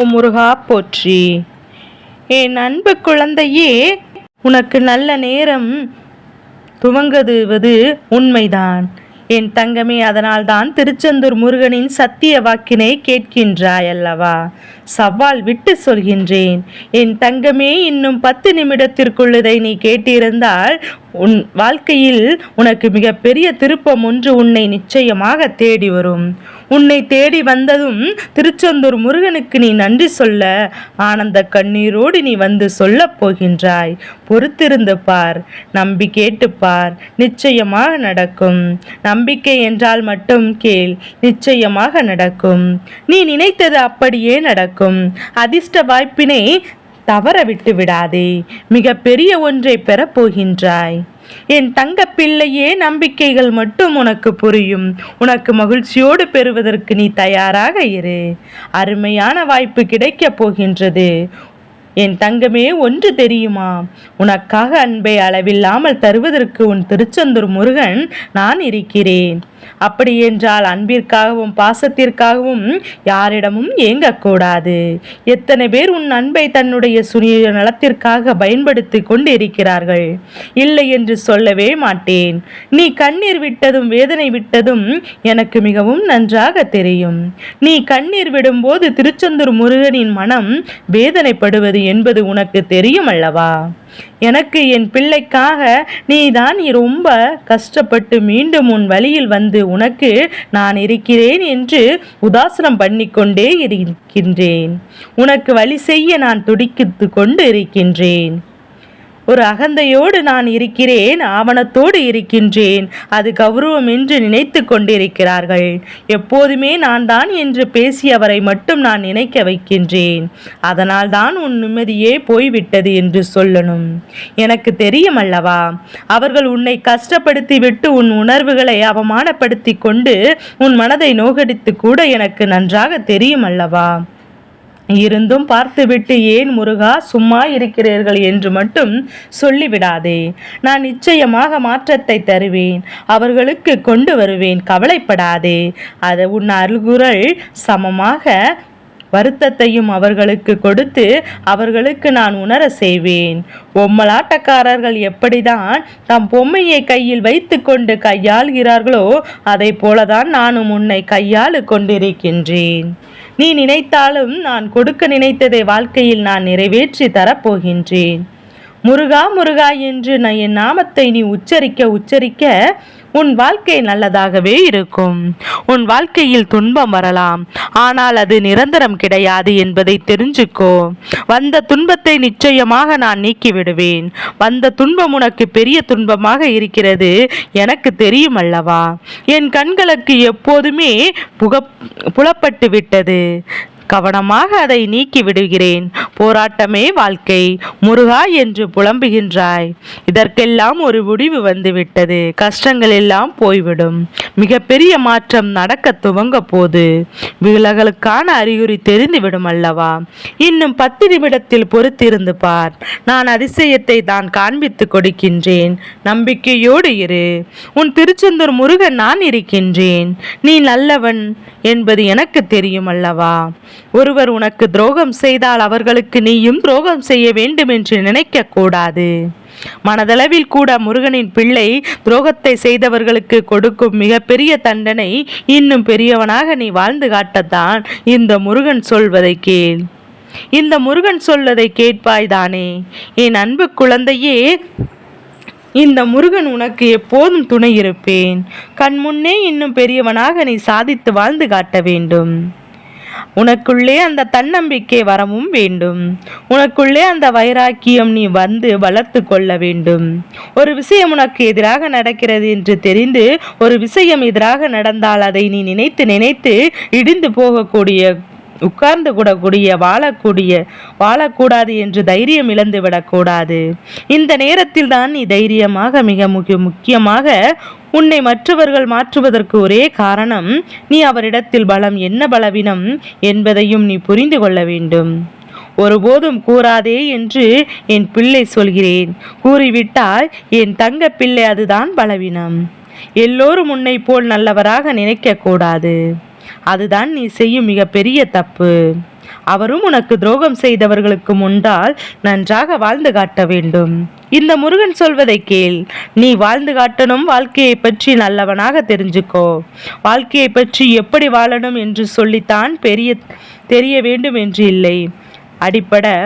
ஓ முருகா போற்றி. என் அன்பு குழந்தையே உனக்கு நல்ல நேரம் துவங்குவது உண்மைதான். என் தங்கமே அதனால்தான் திருச்செந்தூர் முருகனின் சத்திய வாக்கினை கேட்கின்றாய் அல்லவா சவால் விட்டு சொல்கின்றேன். என் தங்கமே இன்னும் பத்து நிமிடத்திற்குள் இதை நீ கேட்டிருந்தால் உன் வாழ்க்கையில் உனக்கு மிகப்பெரிய திருப்பம் ஒன்று உன்னை நிச்சயமாக தேடி வரும். உன்னை தேடி வந்ததும் திருச்செந்தூர் முருகனுக்கு நீ நன்றி சொல்ல ஆனந்த கண்ணீரோடு நீ வந்து சொல்லப் போகின்றாய். பொறுத்திருந்து பார் நம்பி கேட்டு பார் நிச்சயமாக நடக்கும். நம்பிக்கை என்றால் மட்டும் கேள் நிச்சயமாக நடக்கும். நீ நினைத்தது அப்படியே நடக்கும். அதிர்ஷ்ட வாய்ப்பினை தவற விட்டு விடாதே மிக பெரிய ஒன்றை பெறப் போகின்றாய். என் தங்க பிள்ளையே நம்பிக்கைகள் மட்டும் உனக்கு புரியும். உனக்கு மகிழ்ச்சியோடு பெறுவதற்கு நீ தயாராக இரு. அருமையான வாய்ப்பு கிடைக்கப் போகின்றது. என் தங்கமே ஒன்று தெரியுமா? உனக்காக அன்பை அளவில்லாமல் தருவதற்கு உன் திருச்செந்தூர் முருகன் நான் இருக்கிறேன். அப்படி என்றால் அன்பிற்காகவும் பாசத்திற்காகவும் யாரிடமும் ஏங்கக்கூடாது. எத்தனை பேர் உன் அன்பை தன்னுடைய சுய நலத்திற்காக பயன்படுத்தி கொண்டு இருக்கிறார்கள் இல்லை என்று சொல்லவே மாட்டேன். நீ கண்ணீர் விட்டதும் வேதனை விட்டதும் எனக்கு மிகவும் நன்றாக தெரியும். நீ கண்ணீர் விடும்போது திருச்செந்தூர் முருகனின் மனம் வேதனைப்படுவது என்பது உனக்கு தெரியும் அல்லவா? எனக்கு என் பிள்ளைக்காக நீதான் தான் ரொம்ப கஷ்டப்பட்டு மீண்டும் உன் வழியில் வந்து உனக்கு நான் இருக்கிறேன் என்று உதாசனம் பண்ணிக்கொண்டே இருக்கின்றேன். உனக்கு வழி செய்ய நான் துடிக்கித்து கொண்டு இருக்கின்றேன். ஒரு அகந்தையோடு நான் இருக்கிறேன் ஆவணத்தோடு இருக்கின்றேன். அது கௌரவம் என்று நினைத்து கொண்டிருக்கிறார்கள். எப்போதுமே நான் தான் என்று பேசியவரை மட்டும் நான் நினைக்க வைக்கின்றேன். அதனால் தான் உன் நிம்மதியே போய்விட்டது என்று சொல்லணும். எனக்கு தெரியும் அல்லவா? அவர்கள் உன்னை கஷ்டப்படுத்தி விட்டு உன் உணர்வுகளை அவமானப்படுத்தி கொண்டு உன் மனதை நோகடித்து கூட எனக்கு நன்றாக தெரியும் அல்லவா? இருந்தும் பார்த்துவிட்டு ஏன் முருகா சும்மா இருக்கிறீர்கள் என்று மட்டும் சொல்லிவிடாதே. நான் நிச்சயமாக மாற்றத்தை தருவேன். அவர்களுக்கு கொண்டு வருவேன். கவலைப்படாதே. அது உன் அருள்குரல். சமமாக வருத்தத்தையும் அவர்களுக்கு கொடுத்து அவர்களுக்கு நான் உணர செய்வேன். பொம்மலாட்டக்காரர்கள் எப்படிதான் தம் பொம்மையை கையில் வைத்துக்கொண்டு கையாள்கிறார்களோ அதை போலதான் நானும் உன்னை கையாளு கொண்டிருக்கின்றேன். நீ நினைத்தாலும் நான் கொடுக்க நினைத்ததை வாழ்க்கையில் நான் நிறைவேற்றி தரப்போகின்றேன். முருகா முருகா என்று நான் என் நாமத்தை நீ உச்சரிக்க உச்சரிக்க உன் வாழ்க்கை நல்லதாகவே இருக்கும். உன் வாழ்க்கையில் துன்பம் வரலாம். ஆனால் அது நிரந்தரம் கிடையாது என்பதை தெரிஞ்சுக்கோ. வந்த துன்பத்தை நிச்சயமாக நான் நீக்கிவிடுவேன். வந்த துன்பம் உனக்கு பெரிய துன்பமாக இருக்கிறது. எனக்கு தெரியும் அல்லவா? என் கண்களுக்கு எப்போதுமே புக புலப்பட்டு விட்டது. கவனமாக அதை நீக்கி விடுகிறேன். போராட்டமே வாழ்க்கை. முருகா என்று புலம்புகின்றாய். இதற்கெல்லாம் ஒரு முடிவு வந்துவிட்டது. கஷ்டங்கள் எல்லாம் போய்விடும். மிகப்பெரிய மாற்றம் நடக்க துவங்க போது. விலகலுக்கான அறிகுறி தெரிந்துவிடும் அல்லவா? இன்னும் பத்து நிமிடத்தில் பொறுத்திருந்து பார். நான் அதிசயத்தை தான் காண்பித்து கொடுக்கின்றேன். நம்பிக்கையோடு இரு. உன் திருச்செந்தூர் முருகன் நான் இருக்கின்றேன். நீ நல்லவன் என்பது எனக்கு தெரியும் அல்லவா? ஒருவர் உனக்கு துரோகம் செய்தால் அவர்களுக்கு நீயும் துரோகம் செய்ய வேண்டும் என்று நினைக்க கூடாது மனதளவில் கூட முருகனின் பிள்ளை துரோகத்தை செய்தவர்களுக்கு கொடுக்கும் மிகப்பெரிய தண்டனை இன்னும் பெரியவனாக நீ வாழ்ந்து காட்டத்தான் இந்த முருகன் சொல்வதை கேள். இந்த முருகன் சொல்வதை கேட்பாய் தானே என் அன்பு குழந்தையே இந்த முருகன் உனக்கு எப்போதும் துணை இருப்பேன். கண் முன்னே இன்னும் பெரியவனாக நீ சாதித்து வாழ்ந்து காட்ட வேண்டும். உனக்குள்ளே அந்த தன்னம்பிக்கை வரவும் வேண்டும். உனக்குள்ளே அந்த வைராக்கியம் நீ வந்து வளர்த்து கொள்ள வேண்டும். ஒரு விஷயம் உனக்கு எதிராக நடக்கிறது என்று தெரிந்து ஒரு விஷயம் எதிராக நடந்தால் அதை நீ நினைத்து நினைத்து இடிந்து போகக்கூடிய உட்கார்ந்து கூடக்கூடிய வாழக்கூடிய வாழக்கூடாது என்று தைரியம் இழந்து விடக்கூடாது. இந்த நேரத்தில் தான் நீ தைரியமாக மிக முக்கிய முக்கியமாக உன்னை மற்றவர்கள் மாற்றுவதற்கு ஒரே காரணம் நீ அவரிடத்தில் பலம் என்ன பலவீனம் என்பதையும் நீ புரிந்து கொள்ள வேண்டும். ஒருபோதும் கூறாதே என்று என் பிள்ளை சொல்கிறேன். கூறிவிட்டால் என் தங்க பிள்ளை அதுதான் பலவீனம். எல்லோரும் உன்னை போல் நல்லவராக நினைக்க கூடாது அதுதான் நீ செய்யும் மிகப்பெரிய தப்பு. அவரும் உனக்கு துரோகம் செய்தவர்களுக்கு முன்னால் நன்றாக வாழ்ந்து காட்ட வேண்டும். இந்த முருகன் சொல்வதை கேள். நீ வாழ்ந்து காட்டணும் வாழ்க்கையை பற்றி நல்லவனாக தெரிஞ்சுக்கோ. வாழ்க்கையை பற்றி எப்படி வாழணும் என்று சொல்லித்தான் பெரிய தெரிய வேண்டும் என்று இல்லை. அடிப்படை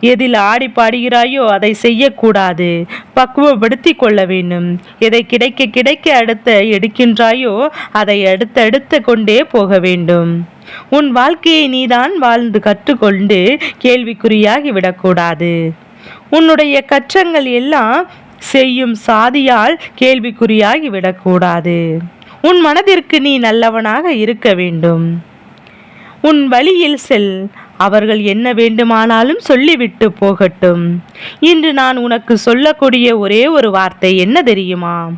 எதில் ஆடி பாடுகிறாயோ அதை செய்யக்கூடாது. பக்குவப்படுத்தி கொள்ள வேண்டும். எதை கிடைக்க கிடைக்க அடுத்த எடுக்கின்றாயோ அதை அடுத்தடுத்து கொண்டே போக வேண்டும். உன் வாழ்க்கையை நீதான் வாழ்ந்து கற்றுக்கொண்டு கேள்விக்குறியாகி விடக்கூடாது. உன்னுடைய கற்றங்கள் எல்லாம் செய்யும் சாதியால் கேள்விக்குறியாகி விடக்கூடாது. உன் மனதிற்கு நீ நல்லவனாக இருக்க வேண்டும். உன் வழியில் செல். அவர்கள் என்ன வேண்டுமானாலும் சொல்லிவிட்டு போகட்டும். இன்று நான் உனக்கு சொல்லக்கூடிய ஒரே ஒரு வார்த்தை என்ன தெரியுமா?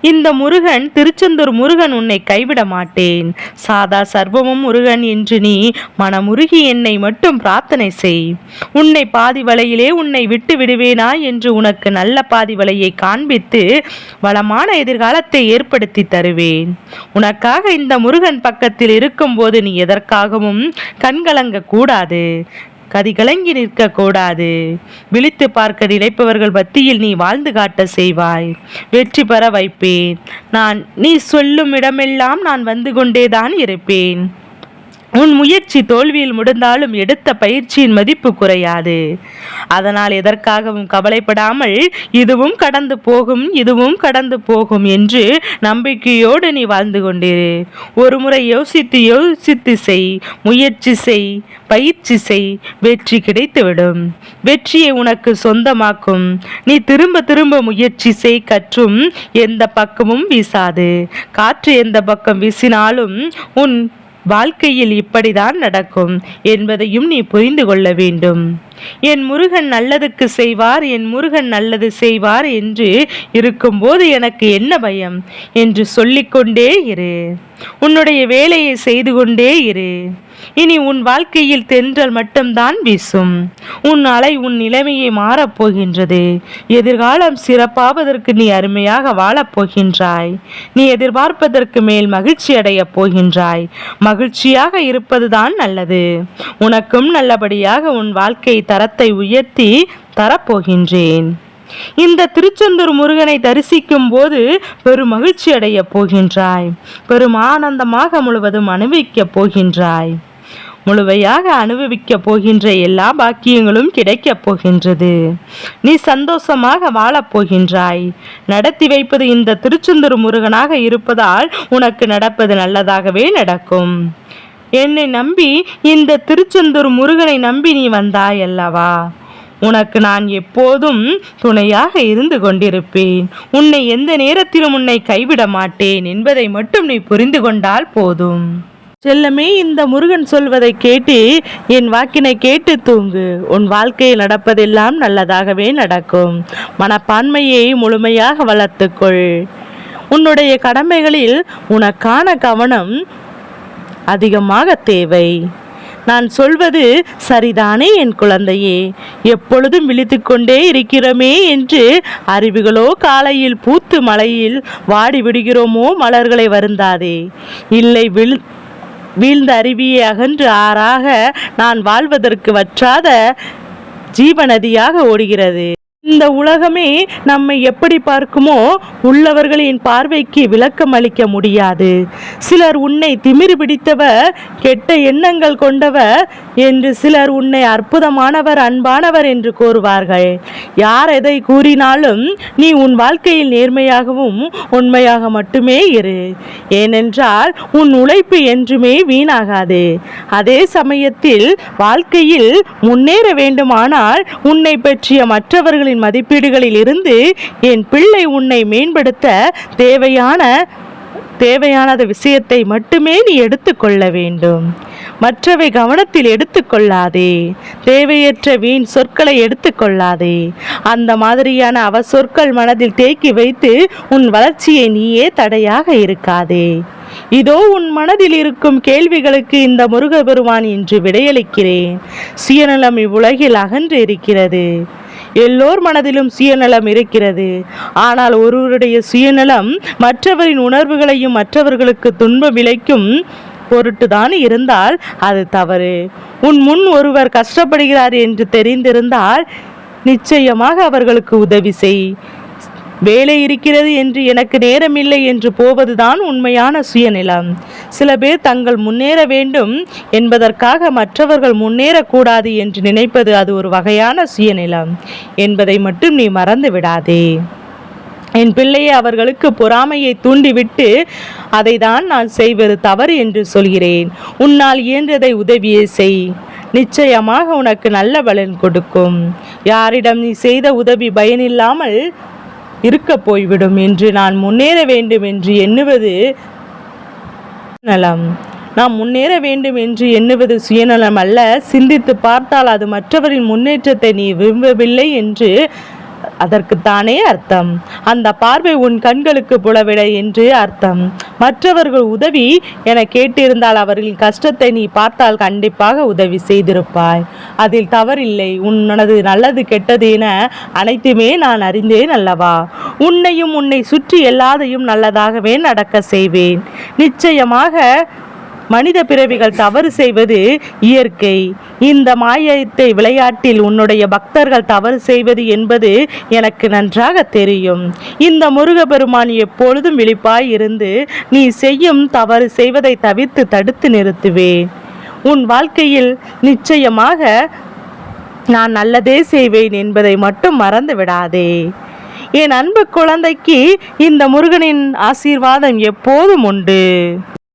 இந்த முருகன் திருச்செந்தூர் முருகன் உன்னை கைவிட மாட்டேன். சாதா சர்வமும் முருகன் என்று நீ மனமுருகி என்னை மட்டும் பிரார்த்தனை செய். உன்னை பாதி வலையிலே உன்னை விட்டு விடுவேனா என்று உனக்கு நல்ல பாதி வலையை காண்பித்து வளமான எதிர்காலத்தை ஏற்படுத்தி தருவேன். உனக்காக இந்த முருகன் பக்கத்தில் இருக்கும்போது நீ எதற்காகவும் கண்கலங்க கூடாது. கதி கலங்கி நிற்க கூடாது விழித்து பார்க்க நினைப்பவர்கள் மத்தியில் நீ வாழ்ந்து காட்ட செய்வாய். வெற்றி பெற வைப்பேன். நான் நீ சொல்லும் இடமெல்லாம் நான் வந்து கொண்டேதான் இருப்பேன். உன் முயற்சி தோல்வியில் முடிந்தாலும் எடுத்த பயிற்சியின் மதிப்பு குறையாது. அதனால் எதற்காகவும் கவலைப்படாமல் இதுவும் கடந்து போகும் இதுவும் கடந்து போகும் என்று நம்பிக்கையோடு நீ வாழ்ந்து கொண்டிரு. ஒரு முறை யோசித்து யோசித்து செய் முயற்சி செய் பயிற்சி செய் வெற்றி கிடைத்துவிடும். வெற்றியை உனக்கு சொந்தமாக்கும். நீ திரும்ப திரும்ப முயற்சி செய் கற்றும் எந்த பக்கமும் வீசாது. காற்று எந்த பக்கம் வீசினாலும் உன் வாழ்க்கையில் இப்படிதான் நடக்கும் என்பதையும் நீ புரிந்து கொள்ள வேண்டும். என் முருகன் நல்லதுக்கு செய்வார் என் முருகன் நல்லது செய்வார் என்று இருக்கும்போது எனக்கு என்ன பயம்? என்று சொல்லிக்கொண்டே இரு. உன்னுடைய வேலையை செய்து கொண்டே இரு. இனி உன் வாழ்க்கையில் தென்றல் மட்டும்தான் வீசும். உன் அலை உன் நிலைமையை மாறப்போகின்றது எதிர்காலம் சிறப்பாவதற்கு நீ அருமையாக வாழப்போகின்றாய் நீ எதிர்பார்ப்பதற்கு மேல் மகிழ்ச்சி அடையப் போகின்றாய். மகிழ்ச்சியாக இருப்பதுதான் நல்லது. உனக்கும் நல்லபடியாக உன் வாழ்க்கை தரத்தை உயர்த்தி தரப்போகின்றேன். இந்த திருச்செந்தூர் முருகனை தரிசிக்கும் போது பெரும் மகிழ்ச்சி அடைய போகின்றாய். பெரும் ஆனந்தமாக முழுவதும் அனுபவிக்கப் போகின்றாய். முழுமையாக அனுபவிக்கப் போகின்ற எல்லா பாக்கியங்களும் கிடைக்கப் போகின்றது. நீ சந்தோஷமாக வாழப் போகின்றாய். நடத்தி வைப்பது இந்த திருச்செந்தூர் முருகனாக இருப்பதால் உனக்கு நடப்பது நல்லதாகவே நடக்கும். என்னை நம்பி இந்த திருச்செந்தூர் முருகனை நம்பி நீ வந்தாய் அல்லவா? உனக்கு நான் எப்போதும் துணையாக இருந்து கொண்டிருப்பேன். உன்னை எந்த நேரத்திலும் உன்னை கைவிட மாட்டேன் என்பதை மட்டும் நீ புரிந்து கொண்டால் போதும். செல்லமே இந்த முருகன் சொல்வதை கேட்டு என் வாக்கினை கேட்டு தூங்கு. உன் வாழ்க்கையில் நடப்பதெல்லாம் நல்லதாகவே நடக்கும். மனப்பான்மையை முழுமையாக வளர்த்துக்கொள். உன்னுடைய கடமைகளில் உனக்கான கவனம் அதிகமாக தேவை. நான் சொல்வது சரிதானே என் குழந்தையே? எப்பொழுதும் விழித்துக்கொண்டே இருக்கிறோமே என்று அருவிகளோ காலையில் பூத்து மலையில் வாடி விடுகிறோமோ மலர்களை வருந்தாதே. இல்லை விழு வீழ்ந்த அருவியை அகன்று ஆறாக நான் வாழ்வதற்கு வற்றாத ஜீவநதியாக ஓடுகிறது. இந்த உலகமே நம்மை எப்படி பார்க்குமோ உள்ளவர்களின் பார்வைக்கு விளக்கம் அளிக்க முடியாது. சிலர் உன்னை திமிரு பிடித்தவர் கெட்ட எண்ணங்கள் கொண்டவர் என்று சிலர் உன்னை அற்புதமானவர் அன்பானவர் என்று கூறுவார்கள். யார் எதை கூறினாலும் நீ உன் வாழ்க்கையில் நேர்மையாகவும் உண்மையாக மட்டுமே இரு. ஏனென்றால் உன் உழைப்பு என்றுமே வீணாகாது. அதே சமயத்தில் வாழ்க்கையில் முன்னேற வேண்டுமானால் உன்னை பற்றிய மற்றவர்களின் மதிப்பீடுகளில் இருந்து என் பிள்ளை உன்னை மேம்படுத்த தேவையான தேவையானது விஷயத்தை மட்டுமே நீ எடுத்துக்கொள்ள வேண்டும். மற்றவை கவனத்தில் எடுத்துக்கொள்ளாதே. தேவையற்ற வீண் சொற்களை எடுத்துக்கொள்ளாதே. அந்த மாதிரியான அவ சொற்கள் மனதில் தேக்கி வைத்து உன் வளர்ச்சியை நீயே தடையாக இருக்காதே. இதோ உன் மனதில் இருக்கும் கேள்விகளுக்கு இந்த முருகபெருமான் இன்று விடையளிக்கிறேன். சுயநலம் இவ்வுலகில் அகன்று இருக்கிறது. எல்லோர் மனதிலும் சுயநலம் இருக்கிறது. ஆனால் ஒருவருடைய சுயநலம் மற்றவரின் உணர்வுகளையும் மற்றவர்களுக்கு துன்பம் விளைக்கும் பொருட்டுதான் இருந்தால் அது தவறு. உன் முன் ஒருவர் கஷ்டப்படுகிறார் என்று தெரிந்திருந்தால் நிச்சயமாக அவர்களுக்கு உதவி செய். வேலை இருக்கிறது என்று எனக்கு நேரமில்லை என்று போவதுதான் உண்மையான சுயநிலம். சில பேர் தங்கள் முன்னேற வேண்டும் என்பதற்காக மற்றவர்கள் முன்னேறக்கூடாது என்று நினைப்பது அது ஒரு வகையான சுயநிலம். என்பதை மட்டும் நீ மறந்து விடாதே. என் பிள்ளையை அவர்களுக்கு பொறாமையை தூண்டிவிட்டு அதை தான் நான் செய்வது தவறு என்று சொல்கிறேன். உன்னால் இயன்றதை உதவியே செய். நிச்சயமாக உனக்கு நல்ல பலன் கொடுக்கும். யாரிடம் நீ செய்த உதவி பயனில்லாமல் இருக்க போய்விடும் என்று நான் முன்னேற வேண்டும் என்று எண்ணுவது நலம். நாம் முன்னேற வேண்டும் என்று எண்ணுவது சுயநலம் அல்ல. சிந்தித்து பார்த்தால் அது மற்றவரின் முன்னேற்றத்தை நீ விரும்பவில்லை என்று அதற்குத்தானே அர்த்தம். அந்த பார்வை உன் கண்களுக்கு புலவிட என்று அர்த்தம். மற்றவர்கள் உதவி என கேட்டிருந்தால் அவர்களின் கஷ்டத்தை நீ பார்த்தால் கண்டிப்பாக உதவி செய்திருப்பாய். அதில் தவறில்லை. உன்னது நல்லது கெட்டது என அனைத்துமே நான் அறிந்தேன் அல்லவா? உன்னையும் உன்னை சுற்றி எல்லாதையும் நல்லதாகவே நடக்க செய்வேன். நிச்சயமாக மனித பிறவிகள் தவறு செய்வது இயற்கை. இந்த மாயத்தை விளையாட்டில் உன்னுடைய பக்தர்கள் தவறு செய்வது என்பது எனக்கு நன்றாக தெரியும். இந்த முருகபெருமான் எப்பொழுதும் விழிப்பாய் இருந்து நீ செய்யும் தவறு செய்வதை தவிர்த்து தடுத்து நிறுத்துவேன் உன் வாழ்க்கையில் நிச்சயமாக நான் நல்லதே செய்வேன் என்பதை மட்டும் மறந்து விடாதே. என் அன்பு குழந்தைக்கு இந்த முருகனின் ஆசீர்வாதம் எப்போதும் உண்டு.